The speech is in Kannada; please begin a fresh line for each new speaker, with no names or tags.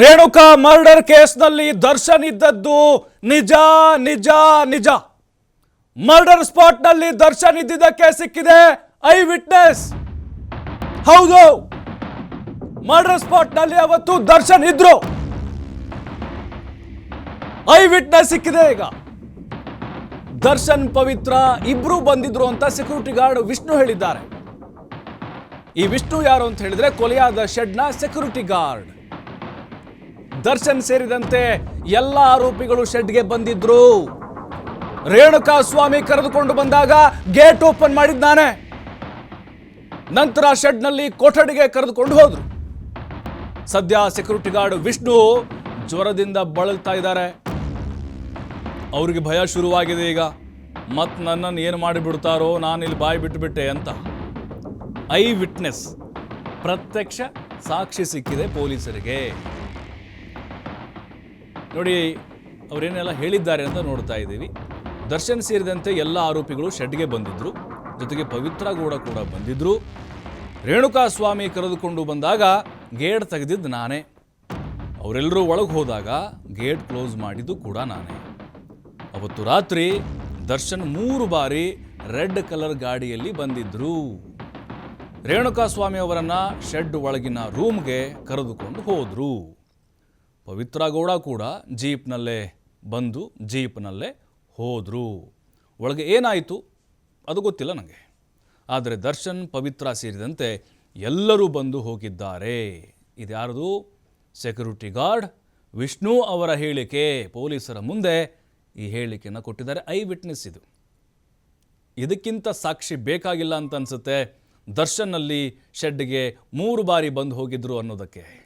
ರೇಣುಕಾ ಮರ್ಡರ್ ಕೇಸ್ನಲ್ಲಿ ದರ್ಶನ್ ಇದ್ದದ್ದು ನಿಜ ನಿಜ ನಿಜ. ಮರ್ಡರ್ ಸ್ಪಾಟ್ನಲ್ಲಿ ದರ್ಶನ್ ಇದ್ದಿದ್ದಕ್ಕೆ ಸಿಕ್ಕಿದೆ ಐ ವಿಟ್ನೆಸ್. ಹೌದು, ಮರ್ಡರ್ ಸ್ಪಾಟ್ನಲ್ಲಿ ಅವತ್ತು ದರ್ಶನ್ ಇದ್ರು ಐ ವಿಟ್ನೆಸ್ ಸಿಕ್ಕಿದೆ ಈಗ. ದರ್ಶನ್ ಪವಿತ್ರ ಇಬ್ರು ಬಂದಿದ್ರು ಅಂತ ಸೆಕ್ಯೂರಿಟಿ ಗಾರ್ಡ್ ವಿಷ್ಣು ಹೇಳಿದ್ದಾರೆ. ಈ ವಿಷ್ಣು ಯಾರು ಅಂತ ಹೇಳಿದ್ರೆ ಕೊಲೆಯಾದ ಶೆಡ್ನ ಸೆಕ್ಯೂರಿಟಿ ಗಾರ್ಡ್ ದರ್ಶನ್ ಸೇರಿದಂತೆ ಎಲ್ಲ ಆರೋಪಿಗಳು ಶೆಡ್ಗೆ ಬಂದಿದ್ರು. ರೇಣುಕಾ ಸ್ವಾಮಿ ಕರೆದುಕೊಂಡು ಬಂದಾಗ ಗೇಟ್ ಓಪನ್ ಮಾಡಿದ್ದಾನೆ. ನಂತರ ಶೆಡ್ನಲ್ಲಿ ಕೊಠಡಿಗೆ ಕರೆದುಕೊಂಡು ಹೋದ್ರು. ಸದ್ಯ ಸೆಕ್ಯೂರಿಟಿ ಗಾರ್ಡ್ ವಿಷ್ಣು ಜ್ವರದಿಂದ ಬಳಲ್ತಾ ಇದ್ದಾರೆ. ಅವ್ರಿಗೆ ಭಯ ಶುರುವಾಗಿದೆ ಈಗ. ಮತ್ತು ನನ್ನನ್ನು ಏನು ಮಾಡಿಬಿಡ್ತಾರೋ ನಾನು ಇಲ್ಲಿ ಬಾಯಿ ಬಿಟ್ಟುಬಿಟ್ಟೆ ಅಂತ. Eye witness. ಪ್ರತ್ಯಕ್ಷ ಸಾಕ್ಷಿ ಸಿಕ್ಕಿದೆ ಪೊಲೀಸರಿಗೆ. ನೋಡಿ, ಅವರೇನೆಲ್ಲ ಹೇಳಿದ್ದಾರೆ ಅಂತ ನೋಡ್ತಾ ಇದ್ದೀವಿ. ದರ್ಶನ್ ಸೇರಿದಂತೆ ಎಲ್ಲ ಆರೋಪಿಗಳು ಶೆಡ್ಗೆ ಬಂದಿದ್ರು. ಜೊತೆಗೆ ಪವಿತ್ರ ಗೌಡ ಕೂಡ ಬಂದಿದ್ರು. ರೇಣುಕಾ ಸ್ವಾಮಿ ಕರೆದುಕೊಂಡು ಬಂದಾಗ ಗೇಟ್ ತೆಗೆದಿದ್ದು ನಾನೇ. ಅವರೆಲ್ಲರೂ ಒಳಗೆ ಹೋದಾಗ ಗೇಟ್ ಕ್ಲೋಸ್ ಮಾಡಿದ್ದು ಕೂಡ ನಾನೇ. ಅವತ್ತು ರಾತ್ರಿ ದರ್ಶನ್ ಮೂರು ಬಾರಿ ರೆಡ್ ಕಲರ್ ಗಾಡಿಯಲ್ಲಿ ಬಂದಿದ್ರು. ರೇಣುಕಾ ಸ್ವಾಮಿ ಅವರನ್ನ ಶೆಡ್ ಒಳಗಿನ ರೂಮ್ಗೆ ಕರೆದುಕೊಂಡು ಹೋದ್ರು. ಪವಿತ್ರ ಗೌಡ ಕೂಡ ಜೀಪ್ನಲ್ಲೇ ಬಂದು ಜೀಪ್ನಲ್ಲೇ ಹೋದರು. ಒಳಗೆ ಏನಾಯಿತು? ಅದು ಗೊತ್ತಿಲ್ಲ ನನಗೆ ಆದರೆ ದರ್ಶನ್, ಪವಿತ್ರ ಸೇರಿದಂತೆ ಎಲ್ಲರೂ ಬಂದು ಹೋಗಿದ್ದಾರೆ. ಇದ್ಯಾರದು? ಸೆಕ್ಯೂರಿಟಿ ಗಾರ್ಡ್ ವಿಷ್ಣು ಅವರ ಹೇಳಿಕೆ. ಪೊಲೀಸರ ಮುಂದೆ ಈ ಹೇಳಿಕೆಯನ್ನು ಕೊಟ್ಟಿದ್ದಾರೆ. ಐ ವಿಟ್ನೆಸ್ ಇದು. ಇದಕ್ಕಿಂತ ಸಾಕ್ಷಿ ಬೇಕಾಗಿಲ್ಲ ಅಂತ ಅನಿಸುತ್ತೆ ದರ್ಶನ್ನಲ್ಲಿ ಶೆಡ್ಗೆ ಮೂರು ಬಾರಿ ಬಂದು ಹೋಗಿದ್ರು ಅನ್ನೋದಕ್ಕೆ.